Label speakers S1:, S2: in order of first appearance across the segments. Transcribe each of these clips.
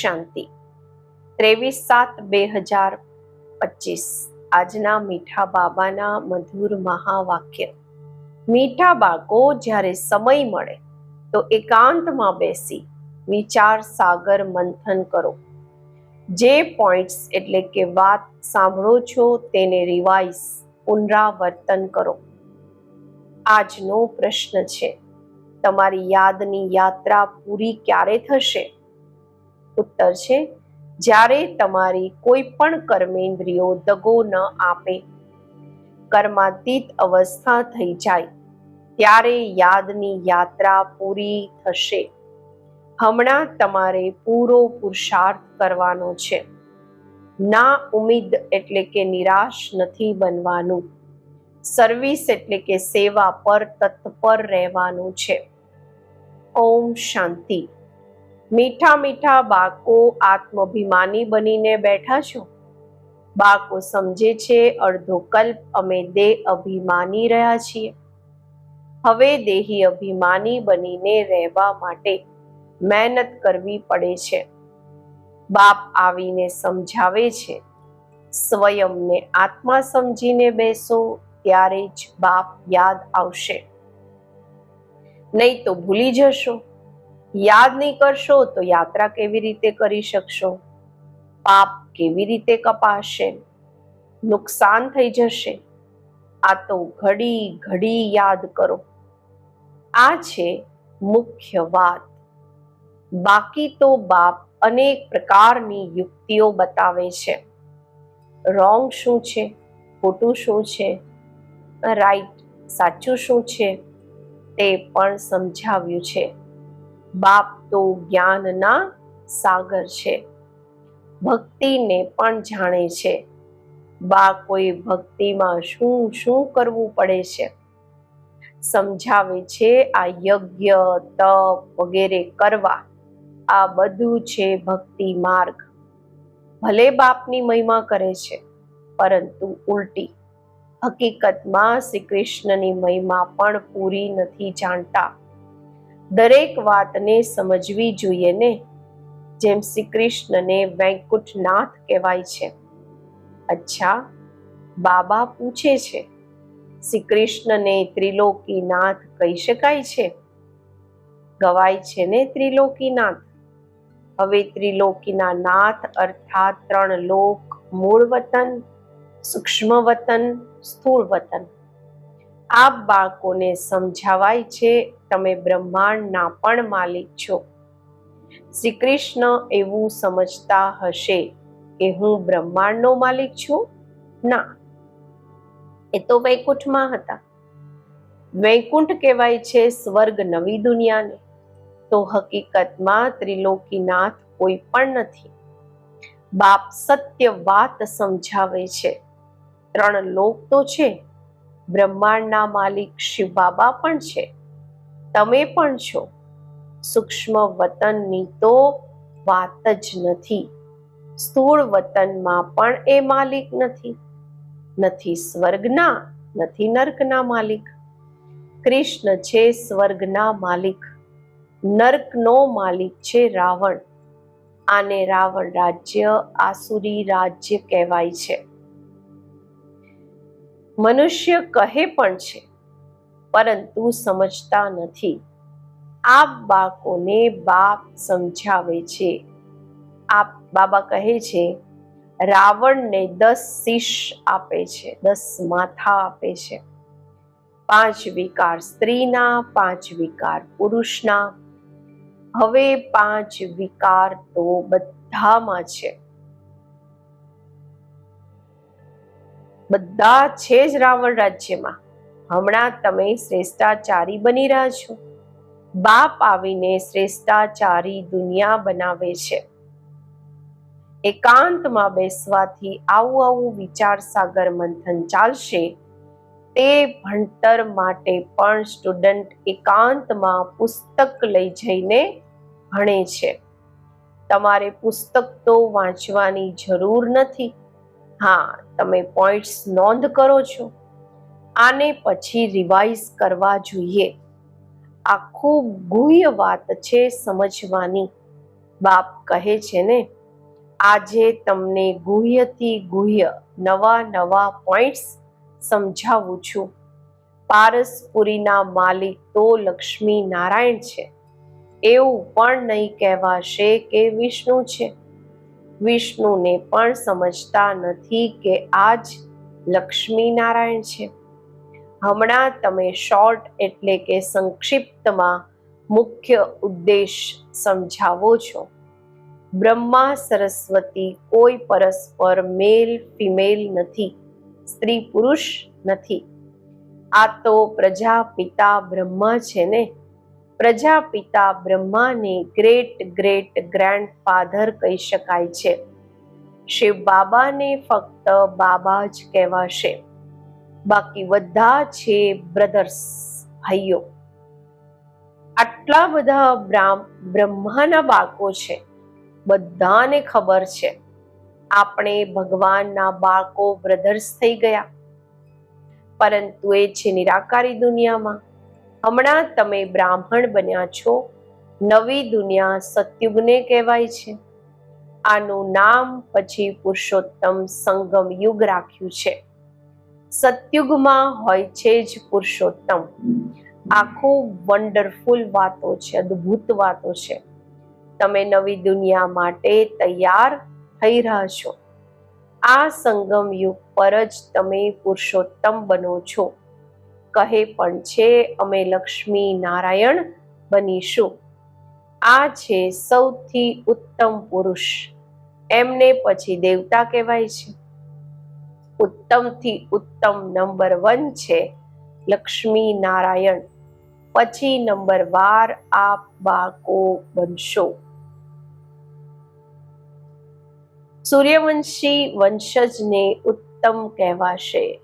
S1: શાંતિ. ત્રેવીસ સાત બે હજાર પચીસ. આજના મીઠા બાબાના મધુર મહાવાક્ય. મીઠા બાળકો, જ્યારે સમય મળે, તો એકાંતમાં બેસી વિચાર સાગર મંથન કરો. જે પોઈન્ટ્સ એટલે કે વાત સાંભળો છો, તેને રિવાઇઝ પુનરાવર્તન કરો. આજનો પ્રશ્ન છે, તમારી યાદની યાત્રા પૂરી ક્યારે થશે? ઉત્તર છે, જ્યારે તમારી કોઈ પણ કર્મેન્દ્રિયો દગો ન આપે, કર્માતીત અવસ્થા થઈ જાય, ત્યારે યાદની યાત્રા પૂરી થશે. હમણાં તમારે પૂરો પુરુષાર્થ કરવાનો છે. ના ઉમીદ એટલે કે નિરાશ નથી બનવાનું. સર્વિસ એટલે કે સેવા પર તત્પર રહેવાનું છે. ઓમ શાંતિ. મીઠા મીઠા બાકો આત્માભિમાની બનીને બેઠા છો? બાકો સમજે છે અડધો કલ્પ અમે દેહ અભિમાની રહ્યા છીએ. હવે દેહી અભિમાની બનીને રહેવા માટે મહેનત કરવી પડે છે. બાપ આવીને સમજાવે છે, સ્વયંને આત્મા સમજીને બેસો, ત્યારે જ બાપ યાદ આવશે. નહીં તો ભૂલી જશો. યાદ નહીં કરશો તો યાત્રા કેવી રીતે કરી શકશો? પાપ કેવી રીતે કપાશે? નુકસાન થઈ જશે. આ તો ઘડી ઘડી યાદ કરો. આ છે મુખ્ય વાત. બાકી તો બાપ અનેક પ્રકારની યુક્તિઓ બતાવે છે. રોંગ શું છે? ખોટું શું છે? રાઈટ સાચું શું છે? તે પણ સમજાવ્યું છે. બાપ તો જ્ઞાનના સાગર છે. ભક્તિને પણ જાણે છે. બા કોઈ ભક્તિમાં શું શું કરવું પડે છે? સમજાવે છે આ યજ્ઞ, તપ વગેરે કરવા. આ બધું છે ભક્તિ માર્ગ. ભલે બાપની મહિમા કરે છે, પરંતુ ઉલટી. હકીકતમાં શ્રી કૃષ્ણની મહિમા પણ પૂરી નથી જાણતા. દરેક વાતને સમજવી જોઈએ ને? જેમ શ્રી કૃષ્ણને વૈકુંઠનાથ કહેવાય છે. અચ્છા, બાબા પૂછે છે શ્રી કૃષ્ણને ત્રિલોકીનાથ કહી શકાય છે? ગવાય છે ને ત્રિલોકીનાથ. હવે ત્રિલોકીના નાથ અર્થાત ત્રણ લોક, મૂળ વતન, સૂક્ષ્મ વતન, સ્થૂળ વતન. આ બાળકોને સમજાવાય છે, તમે બ્રહ્માંડના પણ માલિક છો. શ્રી કૃષ્ણ એવું સમજતા હશે કે હું બ્રહ્માંડનો માલિક છું? ના. એ તો વૈકુંઠમાં હતા. વૈકુંઠ કહેવાય છે સ્વર્ગ નવી દુનિયાને. તો હકીકતમાં ત્રિલોકીનાથ કોઈ પણ નથી. બાપ સત્ય વાત સમજાવે છે. ત્રણ લોક તો છે. બ્રહ્માંડના માલિક શિવ બાબા પણ છે. તમે પણ છો. સૂક્ષ્મ વતનની તો વાત જ નથી. સ્થૂળ વતનમાં પણ એ માલિક નથી. નથી સ્વર્ગના, નથી નર્કના માલિક. કૃષ્ણ છે સ્વર્ગના માલિક. નર્કનો માલિક છે રાવણ. આને રાવણ રાજ્ય આસુરી રાજ્ય કહેવાય છે. મનુષ્ય કહે પણ છે, પરંતુ સમજતા નથી. આ બાળકોને બાપ સમજાવે છે. આ બાબા કહે છે, રાવણને દસ શીશ આપે છે, દસ માથા આપે છે. પાંચ વિકાર સ્ત્રીના, પાંચ વિકાર પુરુષના. હવે પાંચ વિકાર તો બધામાં છે. બધા છે જ રાવણ રાજ્યમાં. હમણાં તમે શ્રેષ્ઠાચારી બની રહ્યા છો. બાપ આવીને શ્રેષ્ઠાચારી દુનિયા બનાવે છે. એકાંતમાં બેસવાથી આવું આવું વિચાર સાગર મંથન ચાલશે. તે ભણતર માટે પણ સ્ટુડન્ટ એકાંતમાં પુસ્તક લઈ જઈને ભણે છે. તમારે પુસ્તક તો વાંચવાની જરૂર નથી. હા, તમે પોઈન્ટ્સ નોંધ કરો છો. આને પછી રિવાઇઝ કરવા જોઈએ. આ ખૂબ ગુહ્ય વાત છે સમજવાની. બાપ કહે છે ને, આજે તમને ગુહ્યથી ગુહ્ય નવા નવા પોઈન્ટ્સ સમજાવું છું. પારસપુરીના માલિક તો લક્ષ્મી નારાયણ છે. એવું પણ નહીં કહેવાશે કે વિષ્ણુ છે. વિષ્ણુને પણ સમજતા નથી કે આજ લક્ષ્મી નારાયણ છે. હમણાં તમે શોર્ટ એટલે કે સંક્ષિપ્તમાં મુખ્ય ઉદ્દેશ સમજાવો છો. બ્રહ્મા સરસ્વતી કોઈ પરસ્પર મેલ ફિમેલ નથી, સ્ત્રી પુરુષ નથી. આ તો પ્રજાપિતા બ્રહ્મા છે ને? પ્રજાપિતા બ્રહ્માને ગ્રેટ ગ્રેટ ગ્રેન્ડ ફાધર કહી શકાય છે. શિવ બાબાને ફક્ત બાબા જ કહેવાશે. બાકી બધા છે બ્રધર્સ ભાઈઓ. આટલા બધા બ્રહ્માના બાળકો છે. બધાને ખબર છે. આપણે ભગવાનના બાળકો બ્રધર્સ થઈ ગયા. પરંતુ એ છે નિરાકારી દુનિયામાં. હમણાં તમે બ્રાહ્મણ બન્યા છો. નવી દુનિયા સત્યુગને કહેવાય છે. આનું નામ પછી પુરુષોત્તમ સંગમ યુગ રાખ્યું છે. સત્યુગમાં હોય છે જ પુરુષોત્તમ. આખું વન્ડરફુલ વાતો છે, અદ્ભુત વાતો છે. તમે નવી દુનિયા માટે તૈયાર થઈ રહ્યા છો. આ સંગમ યુગ પર જ તમે પુરુષોત્તમ બનો છો. કહે પણ છે, અમે લક્ષ્મી નારાયણ બનીશું. આ છે સૌથી ઉત્તમ પુરુષ. એમને પછી દેવતા કહેવાય છે. ઉત્તમથી ઉત્તમ નંબર વન છે લક્ષ્મી નારાયણ. પછી નંબર બાર આપ બાકો બનશો. સૂર્યવંશી વંશજને ઉત્તમ કહેવાશે.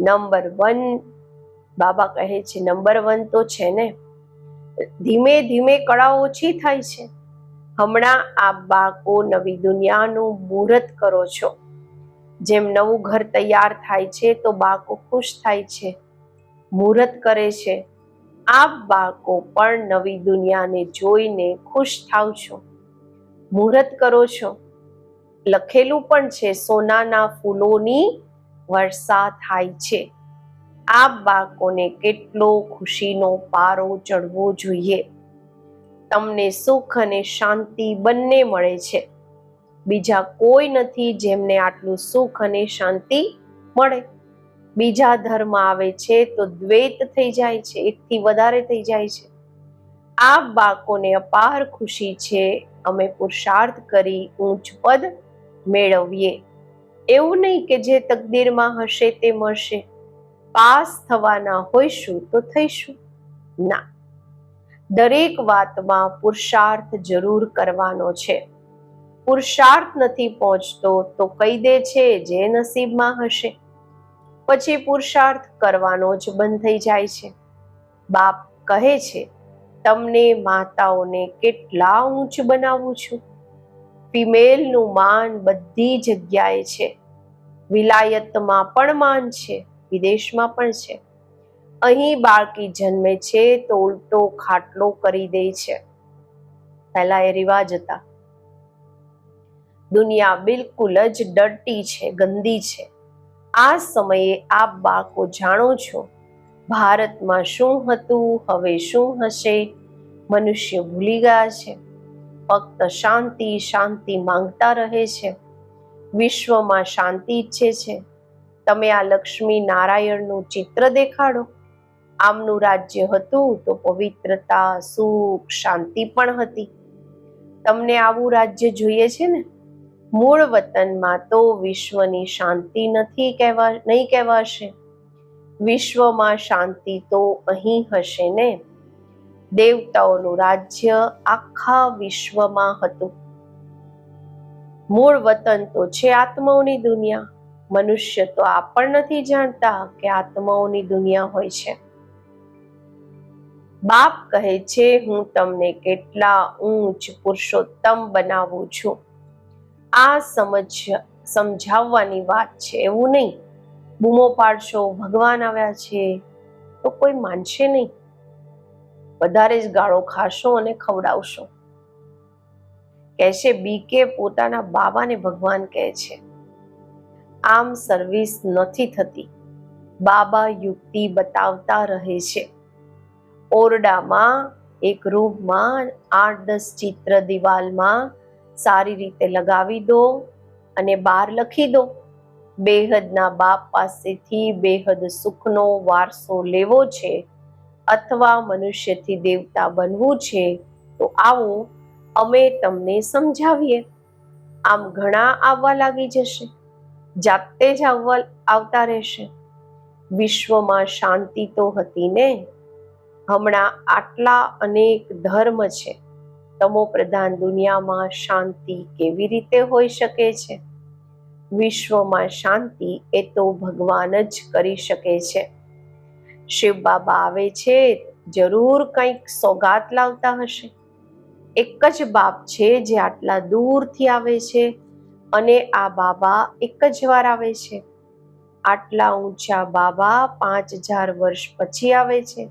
S1: નંબર વન બાબા કહે છે, નંબર વન તો છે ને, ધીમે ધીમે કળા ઓછી થાય છે. હમણાં આ બાળકો નવી દુનિયાનું મુહૂર્ત કરો છો. જેમ નવું ઘર તૈયાર થાય છે, તો બાળકો ખુશ થાય છે, મુહૂર્ત કરે છે. આપ બાળકો પણ નવી દુનિયાને જોઈને ખુશ થાવ છો. મુહૂર્ત કરો છો. લખેલું પણ છે, સોનાના ફૂલોની વર્ષા થાય છે. આ બાળકોને કેટલો ખુશીનો પારો ચડવો જોઈએ. તમને સુખ અને શાંતિ બંને મળે છે. બીજા કોઈ નથી જેમને આટલું સુખ અને શાંતિ મળે. બીજા ધર્મ આવે છે તો દ્વૈત થઈ જાય છે, એકથી વધારે થઈ જાય છે. આ બાળકોને અપાર ખુશી છે, અમે પુરુષાર્થ કરી ઊંચ પદ મેળવીએ. એવું નહીં કે જે તકદીરમાં હશે તે મળશે. પાસ થવાના હોઈશું તો થઈશું. ના. દરેક વાતમાં પુરુષાર્થ જરૂર કરવાનો છે. પુરુષાર્થ નથી પહોંચતો તો કહી દે છે જે નસીબમાં હશે. પછી પુરુષાર્થ કરવાનો જ બંધ થઈ જાય છે. બાપ કહે છે, તમને માતાઓને કેટલા ઊંચ બનાવું છું. ફિમેલનું માન બધી જગ્યાએ છે. વિલાયતમાં પણ માન છે. વિદેશમાં પણ છે. અહીં બાળકી જન્મે છે તો ખાટલો કરી દે છે. પહેલા એ રિવાજ હતા. દુનિયા બિલકુલ જ ડર્ટી છે, ગંદી છે. આ સમયે આપ બાળકો જાણો છો, ભારતમાં શું હતું, હવે શું હશે? મનુષ્ય ભૂલી ગયા છે. ફક્ત શાંતિ શાંતિ માંગતા રહે છે. વિશ્વમાં શાંતિ ઈચ્છે છે. તમે આ લક્ષ્મી નારાયણનું ચિત્ર દેખાડો. આમનું રાજ્ય હતું તો પવિત્રતા, સુખ, શાંતિ પણ હતી. તમને આવું રાજ્ય જોઈએ છે ને? મૂળ વતનમાં તો વિશ્વની શાંતિ નથી કહેવા, નહીં કહેવાશે. વિશ્વમાં શાંતિ તો અહીં હશે ને? દેવતાઓનું રાજ્ય આખા વિશ્વમાં હતું. મૂળ વતન તો છે આત્માઓની દુનિયા. મનુષ્ય તો આ પણ નથી જાણતા કે આત્માઓની દુનિયા હોય છે. બાપ કહે છે, હું તમને કેટલા ઊંચ પુરુષોત્તમ બનાવું છું. આ સમજ, સમજાવવાની વાત છે, એવું નહીં. બૂમો પાડશો, ભગવાન આવ્યા છે, તો કોઈ માનશે નહીં. વધારે જ ગાળો ખાશો અને ખવડાવશો. કહેશે બીકે પોતાના બાબાને ભગવાન કહે છે. આમ સર્વિસ નથી થતી. બાબા યુક્તિ બતાવતા રહે છે. ઓરડામાં એક રૂમમાં આઠ દસ ચિત્ર દિવાલમાં સારી રીતે લગાવી દો અને બહાર લખી દો. બેહદના બાપ પાસેથી બેહદ સુખનો વારસો લેવો છે અથવા મનુષ્યથી દેવતા બનવું છે તો આવો અમે તમને સમજાવીએ. આમ ઘણા આવવા લાગી જશે. જાતે જ આવવા આવતા રહેશે. વિશ્વમાં શાંતિ તો હતી ને? હમણાં આટલા અનેક ધર્મ છે. તમો પ્રધાન દુનિયામાં શાંતિ કેવી રીતે હોઈ શકે છે? વિશ્વમાં શાંતિ એ તો ભગવાન જ કરી શકે છે. શિવ બાબા આવે છે, જરૂર કંઈક સોગાત લાવતા હશે. એક જ બાપ છે જે આટલા દૂરથી આવે છે. અને આ બાબા એક જ વાર આવે છે. આટલા ઊંચા બાબા પાંચ હજાર વર્ષ પછી આવે છે.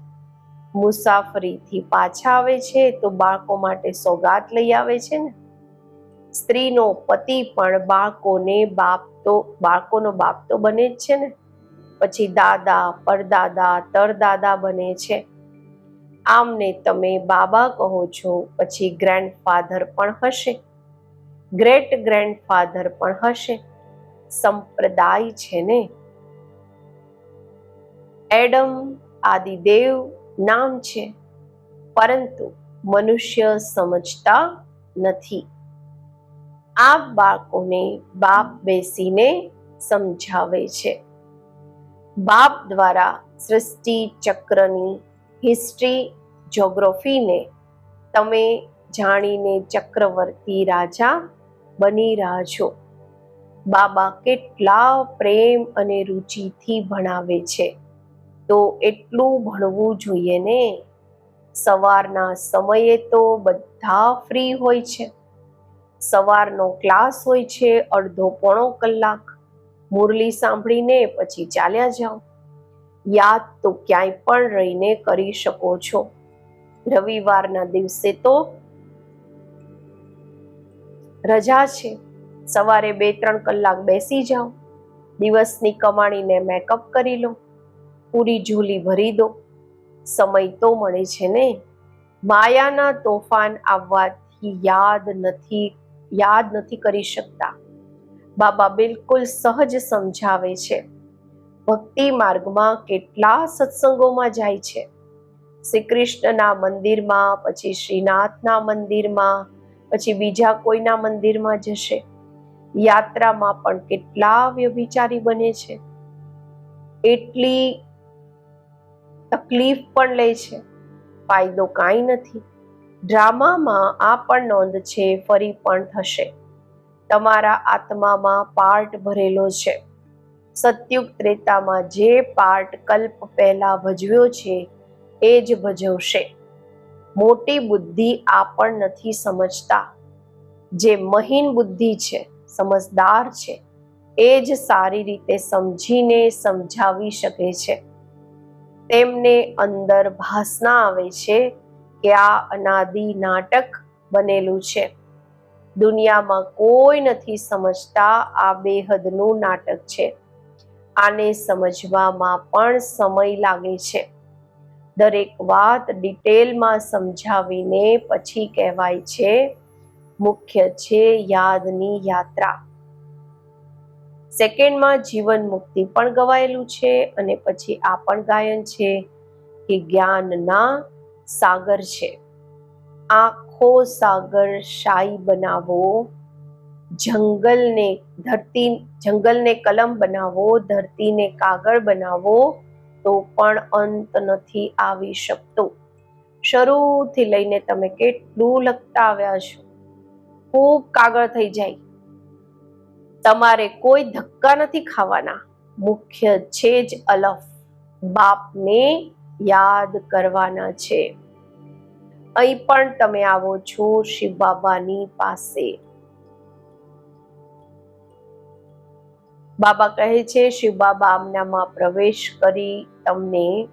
S1: મુસાફરીથી પાછા આવે છે તો બાળકો માટે સોગાત લઈ આવે છે ને. સ્ત્રીનો પતિ પણ બાળકોને બાપ તો, બાળકોનો બાપ તો બને જ છે ને. પછી દાદા, પરદાદા, તરદાદા બને છે. આમને તમે બાબા કહો છો, પછી ગ્રેન્ડફાધર પણ હશે. ગ્રેટ ગ્રેન્ડફાધર પણ હશે. સંપ્રદાય છે ને? એડમ આદિદેવ નામ છે. પરંતુ મનુષ્ય સમજતા નથી. આ બાળકોને બાપ બેસીને સમજાવે છે. બાપ દ્વારા સૃષ્ટિ ચક્રની હિસ્ટ્રી જોગ્રાફીને તમે જાણીને ચક્રવર્તી રાજા બની રહ્યા છો બાબા કેટલા પ્રેમ અને રુચિથી ભણાવે છે. તો એટલું ભણવું જોઈએ ને? સવારના સમયે તો બધા ફ્રી હોય છે. સવારનો ક્લાસ હોય છે અડધો પોણો કલાક. મુરલી સાંભળીને પછી ચાલ્યા જાઓ. યાદ તો ક્યાંય પણ રહીને કરી શકો છો. રવિવારના દિવસે તો રજા છે. સવારે બે ત્રણ કલાક બેસી જાઓ. દિવસની કમાણીને મેકઅપ કરી લો. પૂરી ઝૂલી ભરી દો. સમય તો મળે છે ને? માયાના તોફાન આવવાથી યાદ નથી યાદ નથી કરી શકતા. બાબા બિલકુલ સહજ સમજાવે છે. ભક્તિ માર્ગમાં કેટલા સત્સંગોમાં જાય છે. શ્રી કૃષ્ણના મંદિરમાં, પછી શ્રીનાથના મંદિરમાં પછી બીજા કોઈના મંદિરમાં જશે. યાત્રામાં પણ કેટલા વ્યભિચારી બને છે. એટલી તકલીફ પણ લે છે. ફાયદો કાંઈ નથી. ડ્રામામાં આ પણ નોંધ છે, ફરી પણ થશે. તમારા આત્મામાં પાર્ટ ભરેલો છે. સત્યુગ ત્રેતામાં જે પાર્ટ કલ્પ પહેલા ભજવ્યો છે, એ જ ભજવશે. મોટી બુદ્ધિ આ પણ નથી સમજતા. જે મહીન બુદ્ધિ છે, સમજદાર છે, એ જ સારી રીતે સમજીને સમજાવી શકે છે. તેમને અંદર ભાસના આવે છે કે આ અનાદિ નાટક બનેલું છે. દુનિયામાં કોઈ નથી સમજતા આ બેહદનું નાટક છે. આને સમજવામાં પણ સમય લાગે છે. દરેક વાત ડિટેલમાં સમજાવીને પછી કહેવાય છે, મુખ્ય છે યાદની યાત્રા. સેકન્ડમાં, જીવન મુક્તિ પણ ગવાયેલું છે અને પછી આ પણ ગાયન છે કે જ્ઞાનના સાગર છે. આખો સાગર શાહી બનાવો, જંગલને ધરતી, જંગલને કલમ બનાવો, ધરતીને કાગળ બનાવો તો પણ અંત નથી આવી શકતો. શરૂથી લઈને તમે કેટલું લખતા આવ્યા છો? ખૂબ કાગળ થઈ જાય. તમારે કોઈ ધક્કા નથી ખાવાના. મુખ્ય છે જ અલફ. બાપને યાદ કરવાના છે. અહીં પણ તમે આવો છો શિવ બાબાની પાસે. બાબા કહે છે, શિવ બાબા આમનામાં પ્રવેશ કરી તમને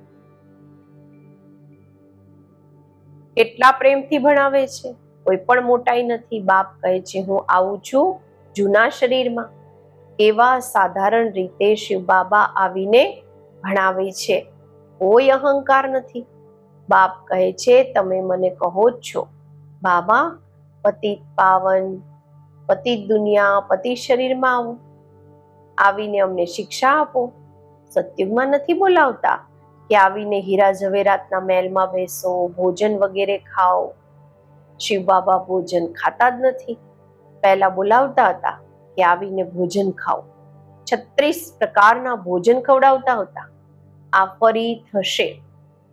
S1: કેટલા પ્રેમથી ભણાવે છે. કોઈ પણ મોટાઈ નથી. બાપ કહે છે, હું આવું છું જૂના શરીરમાં. એવા સાધારણ રીતે શિવ બાબા આવીને ભણાવે છે. કોઈ અહંકાર નથી. બાપ કહે છે, તમે મને કહો જ છો. બાબા પતિત પાવન પતિત દુનિયા, પતિ શરીરમાં આવો. આવીને અમને શિક્ષા આપો. સત્યુગમાં નથી બોલાવતા કે આવીને હીરા ઝવેરાતના મહેલમાં બેસો, ભોજન વગેરે ખાઓ. શિવ બાબા ભોજન ખાતા જ નથી. પહેલા બોલાવતા હતા કે આવીને ભોજન ખાઓ. છત્રીસ પ્રકારના ભોજન ખવડાવતા હતા. આ ફરી થશે.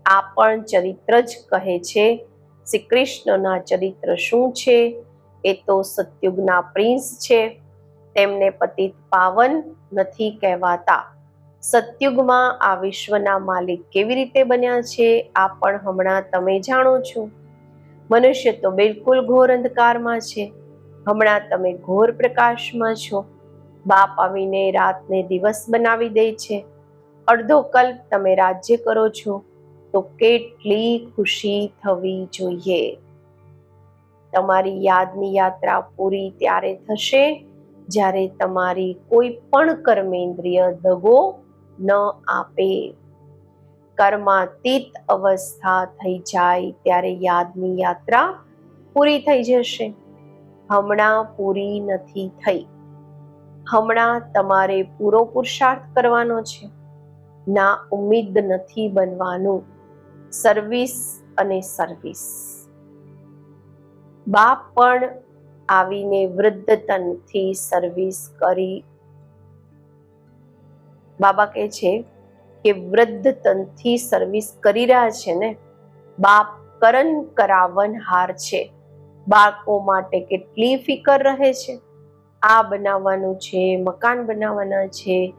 S1: આ પણ ચરિત્ર જ કહે છે શ્રી કૃષ્ણના ચરિત્ર શું છે? એ તો સત્યુગના પ્રિન્સ છે. તેમને પતિત પાવન નથી કહેવાતા. સત્યુગમાં આ વિશ્વના માલિક કેવી રીતે બન્યા છે, આ પણ હમણાં તમે જાણો છો. મનુષ્ય તો બિલકુલ ઘોર અંધકારમાં છે. હમણાં તમે ઘોર પ્રકાશમાં છો. બાપ આવીને રાતને દિવસ બનાવી દે છે. અડધો કલ્પ તમે રાજ્ય કરો છો, તો કેટલી ખુશી થવી જોઈએ. તમારી યાદની યાત્રા પૂરી ત્યારે થશે જ્યારે તમારી કોઈ પણ કર્મેન્દ્રિય દગો ન આપે. કર્માતીત અવસ્થા થઈ જાય ત્યારે યાદની યાત્રા પૂરી થઈ જશે. હમણાં પૂરી નથી થઈ. હમણાં તમારે પૂરો પુરુષાર્થ કરવાનો છે. ના ઉમ્મીદ નથી બનવાનું. સર્વિસ અને સર્વિસ. બાપ પણ આવીને વૃદ્ધ તનથી સર્વિસ કરી. બાબા કહે છે કે વૃદ્ધ તનથી સર્વિસ કરી રહ્યા છે ને, બાપ કરન કરાવન હાર છે. બાળકો માટે કેટલી ફિકર રહે છે. આ બનાવવાનું છે, મકાન બનાવવાના છે.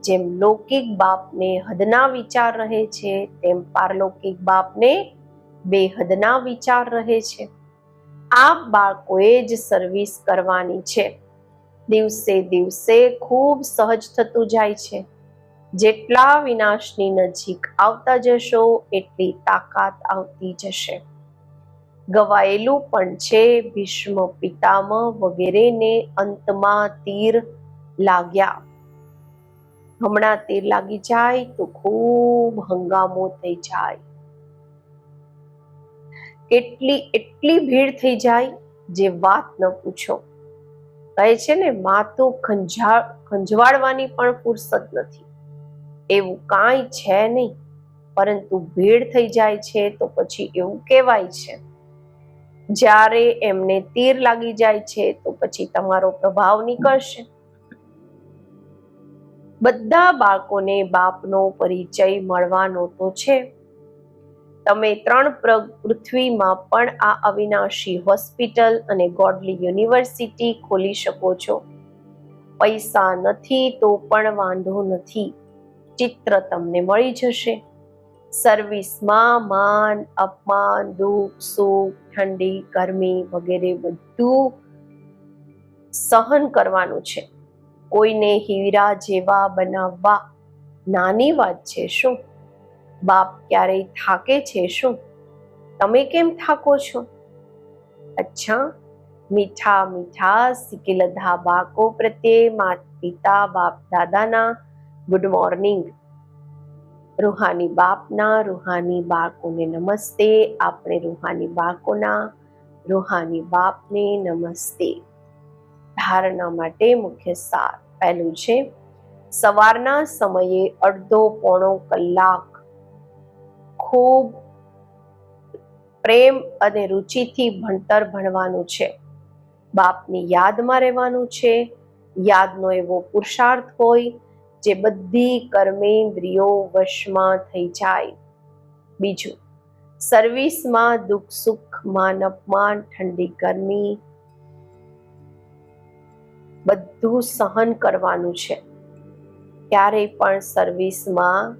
S1: જેમ લૌકિક બાપને હદના વિચાર રહે છે, તેમ પારલૌકિક બાપને બેહદના વિચાર રહે છે. આ બાળકોએ જ સર્વિસ કરવાની છે. દિવસે દિવસે ખૂબ સહજ થતું જાય છે. જેટલા વિનાશની નજીક આવતા જશો, એટલી તાકાત આવતી જશે. ગવાયેલું પણ છે, ભીષ્મ પિતામહ વગેરેને અંતમાં તીર લાગ્યા. હમણાં તીર લાગી જાય તો ખૂબ હંગામો થઈ જાય. કેટલી એટલી ભીડ થઈ જાય જે વાત ન પૂછો. કહે છે ને માં તો ખંજા ખંજવાળવાની પણ ફુરસત નથી. એવું કાંઈ છે નહીં, પરંતુ ભીડ થઈ જાય છે તો પછી એવું કહેવાય છે. જ્યારે એમને તીર લાગી જાય છે તો પછી તમારો પ્રભાવ નીકળશે. બધા બાળકોને બાપનો પરિચય મળવાનો તો છે. તમે ત્રણ પૃથ્વીમાં પણ આ અવિનાશી હોસ્પિટલ અને ગોડલી યુનિવર્સિટી ખોલી શકો છો. પૈસા નથી તો પણ વાંધો નથી. ચિત્ર તમને મળી જશે. સર્વિસમાં માન, અપમાન, દુઃખ, સુખ, ઠંડી, ગરમી વગેરે બધું સહન કરવાનું છે. કોઈને હીરા જેવા બનાવવા નાની વાત છે શું? બાપ ક્યારેય થાકે છે શું? તમે કેમ થાકો છો? અચ્છા, મીઠા મીઠા સિકિલધા બાળકો પ્રત્યે માતા પિતા, બાપ દાદાના ગુડ મોર્નિંગ રૂહાની બાપના, રૂહાની બાળકોને નમસ્તે. આપણે રૂહાની બાળકોના, રૂહાની બાપને નમસ્તે. ધારણા માટે મુખ્ય સાર પહેલું છે, સવારના સમયે અડધો પોણો કલાક ખૂબ પ્રેમ અને રુચિથી ભણતર ભણવાનું છે. બાપની યાદમાં રહેવાનું છે. યાદનો એવો પુરુષાર્થ હોય જે બધી કર્મેન્દ્રિયો વશમાં થઈ જાય. બીજું, સર્વિસમાં દુઃખ, સુખ, માન, અપમાન, ઠંડી, ગરમી બધું સહન કરવાનું છે. ક્યારેય પણ સર્વિસમાં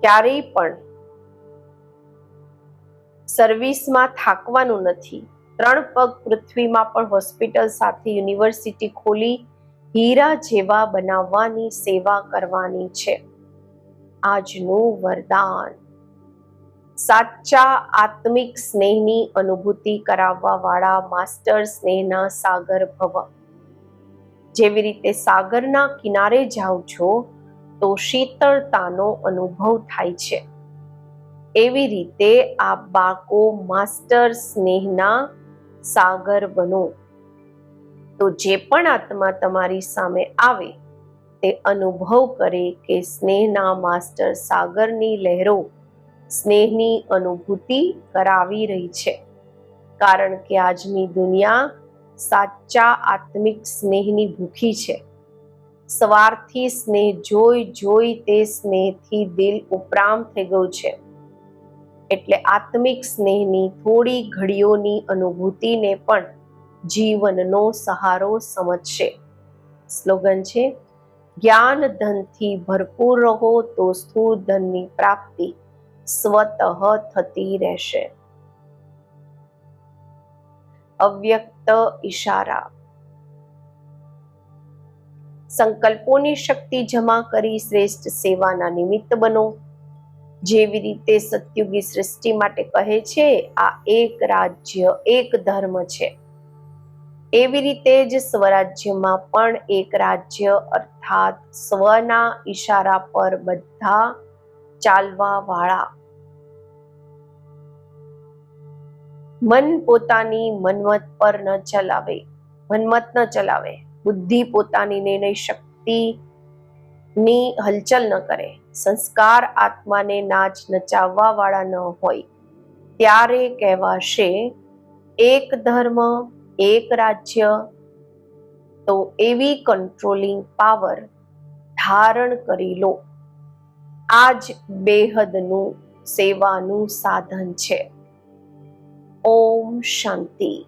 S1: ક્યારેય પણ સર્વિસમાં થાકવાનું નથી. ત્રણ પગ પૃથ્વીમાં પણ હોસ્પિટલ સાથે યુનિવર્સિટી ખોલી હીરા જેવા બનાવવાની સેવા કરવાની છે. આજનું વરદાન. સાચા આત્મિક સ્નેહની અનુભૂતિ કરાવવા વાળા માસ્ટર સ્નેહના સાગર ભવ. જેવી રીતે સાગરના કિનારે જાઓ છો તો શીતળતાનો અનુભવ થાય છે. એવી રીતે આ બાકો માસ્ટર સ્નેહના સાગર બનો. તો જે પણ આત્મા તમારી સામે આવે, તે અનુભવ કરે કે સ્નેહના માસ્ટર સાગરની લહેરો સ્નેહની અનુભૂતિ કરાવી રહી છે. કારણ કે આજની દુનિયા સાચા આત્મિક સ્નેહની ભૂખી છે. સવારથી સ્નેહ જોઈ જોઈ તે સ્નેહથી દિલ ઉપરામ થઈ ગયું છે. એટલે આત્મિક સ્નેહની થોડી ઘડીઓની અનુભૂતિને પણ જીવનનો સહારો સમજશે. સ્લોગન છે, જ્ઞાન ધનથી ભરપૂર રહો તો સ્થૂળ ધનની પ્રાપ્તિ સ્વતઃ થતી રહેશે. અવ્યક્ત ઈશારા. સંકલ્પોની શક્તિ જમા કરી શ્રેષ્ઠ સેવાના નિમિત્ત બનો. જેવી રીતે સત્યુગી સૃષ્ટિ માટે કહે છે, આ એક રાજ્ય, એક ધર્મ છે. એવી રીતે જ સ્વરાજ્યમાં પણ એક રાજ્ય અર્થાત સ્વના ઈશારા પર બધા ચાલવા વાળા મન પોતાની મનમત પર ન ચલાવે મનમત ન ચલાવે. બુદ્ધિ પોતાની નિર્ણય શક્તિ ની હલચલ ન કરે. સંસ્કાર આત્માને નાચ નચાવવા વાળા ન હોય. ત્યારે કહેવાશે, એક ધર્મ, એક રાજ્ય. તો એવી કંટ્રોલિંગ પાવર ધારણ કરી લો. આ જ બેહદનું સેવાનું સાધન છે. ઓમ શાંતિ.